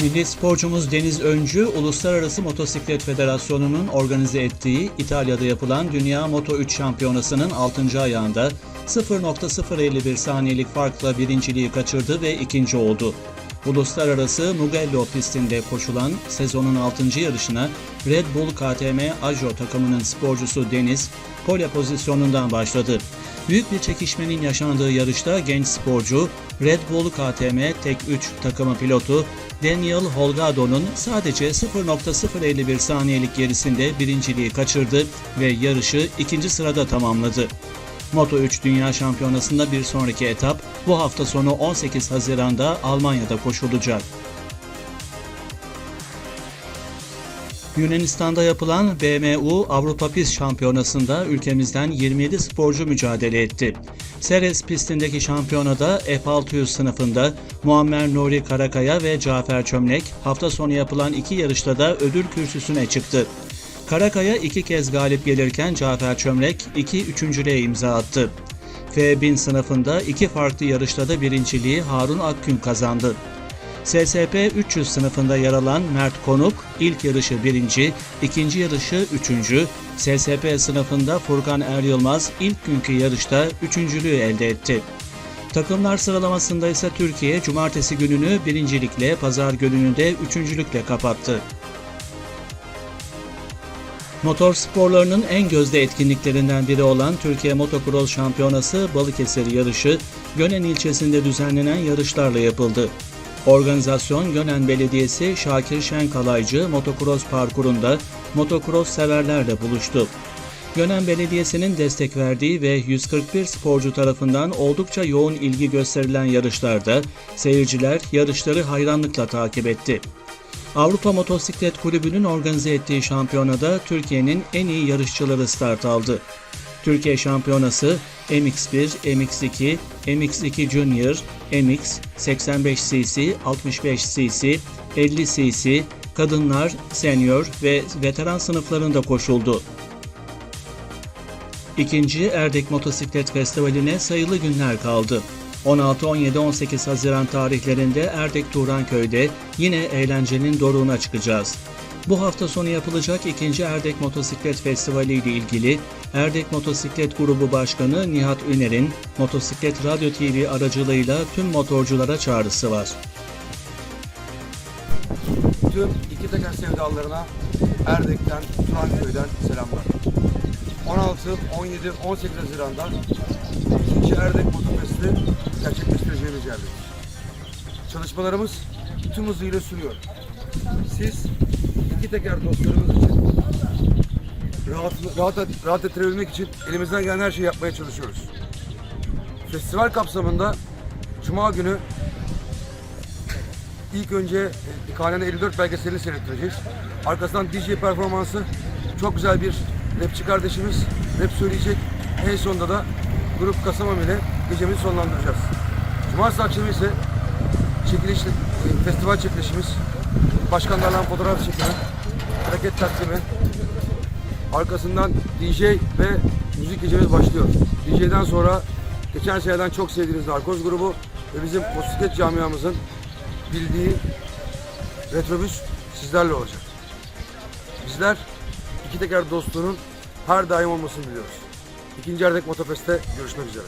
Milli sporcumuz Deniz Öncü, Uluslararası Motosiklet Federasyonu'nun organize ettiği İtalya'da yapılan Dünya Moto 3 Şampiyonası'nın 6. ayağında 0.051 saniyelik farkla birinciliği kaçırdı ve ikinci oldu. Uluslararası Mugello pistinde koşulan sezonun 6. yarışına Red Bull KTM Ajo takımının sporcusu Deniz pole pozisyonundan başladı. Büyük bir çekişmenin yaşandığı yarışta genç sporcu Red Bull KTM Tek 3 takımı pilotu Daniel Holgado'nun sadece 0.051 saniyelik gerisinde birinciliği kaçırdı ve yarışı ikinci sırada tamamladı. Moto 3 Dünya Şampiyonası'nda bir sonraki etap bu hafta sonu 18 Haziran'da Almanya'da koşulacak. Yunanistan'da yapılan BMU Avrupa Pist Şampiyonası'nda ülkemizden 27 sporcu mücadele etti. Seres pistindeki şampiyonada F600 sınıfında Muammer Nuri Karakaya ve Cafer Çömlek hafta sonu yapılan iki yarışta da ödül kürsüsüne çıktı. Karakaya iki kez galip gelirken Cafer Çömlek iki üçüncülüğe imza attı. F1000 sınıfında iki farklı yarışta da birinciliği Harun Akgün kazandı. SSP 300 sınıfında yer alan Mert Konuk ilk yarışı birinci, ikinci yarışı üçüncü, SSP sınıfında Furkan Er Yılmaz ilk günkü yarışta üçüncülüğü elde etti. Takımlar sıralamasında ise Türkiye cumartesi gününü birincilikle, pazar gününü de üçüncülükle kapattı. Motor sporlarının en gözde etkinliklerinden biri olan Türkiye Motocross Şampiyonası Balıkesir yarışı Gönen ilçesinde düzenlenen yarışlarla yapıldı. Organizasyon Gönen Belediyesi Şakir Şenkalaycı motocross parkurunda motocross severlerle buluştu. Gönen Belediyesi'nin destek verdiği ve 141 sporcu tarafından oldukça yoğun ilgi gösterilen yarışlarda seyirciler yarışları hayranlıkla takip etti. Avrupa Motosiklet Kulübü'nün organize ettiği şampiyonada Türkiye'nin en iyi yarışçıları start aldı. Türkiye Şampiyonası MX1, MX2, MX2 Junior, MX, 85cc, 65cc, 50cc, kadınlar, senior ve veteran sınıflarında koşuldu. İkinci Erdek Motosiklet Festivali'ne sayılı günler kaldı. 16, 17, 18 Haziran tarihlerinde Erdek Turanköy'de yine eğlencenin doruğuna çıkacağız. Bu hafta sonu yapılacak ikinci Erdek Motosiklet Festivali ile ilgili Erdek Motosiklet Grubu Başkanı Nihat Üner'in Motosiklet Radyo TV aracılığıyla tüm motorculara çağrısı var. Tüm iki teker sevdalarına Erdek'ten, Turanköy'den selamlar. 16, 17, 18 Haziran'da ikinci Erdek Motofest'i gerçekleştireceğimiz yerdeyiz. Çalışmalarımız tüm hızıyla sürüyor. Siz iki teker dostlarımız için rahat, rahat, rahat ettirebilmek için elimizden gelen her şeyi yapmaya çalışıyoruz. Festival kapsamında Cuma günü İlk önce e, KNN 54 belgeselini seyrettireceğiz. Arkasından DJ performansı çok güzel bir rapçi kardeşimiz rap söyleyecek. En sonunda da grup Kasamam ile gecemizi sonlandıracağız. Cumartesi akşamı ise çekiliş, e, festival çekilişimiz, başkanlarla fotoğraf çekimi, hareket takdimi, arkasından DJ ve müzik gecemiz başlıyor. DJ'den sonra geçen seneden çok sevdiğiniz Narkoz grubu ve bizim motosiklet camiamızın bildiği retrobüs sizlerle olacak. Bizler iki teker dostluğunun her daim olmasını biliyoruz. İkinci Erdek Motofest'te görüşmek üzere.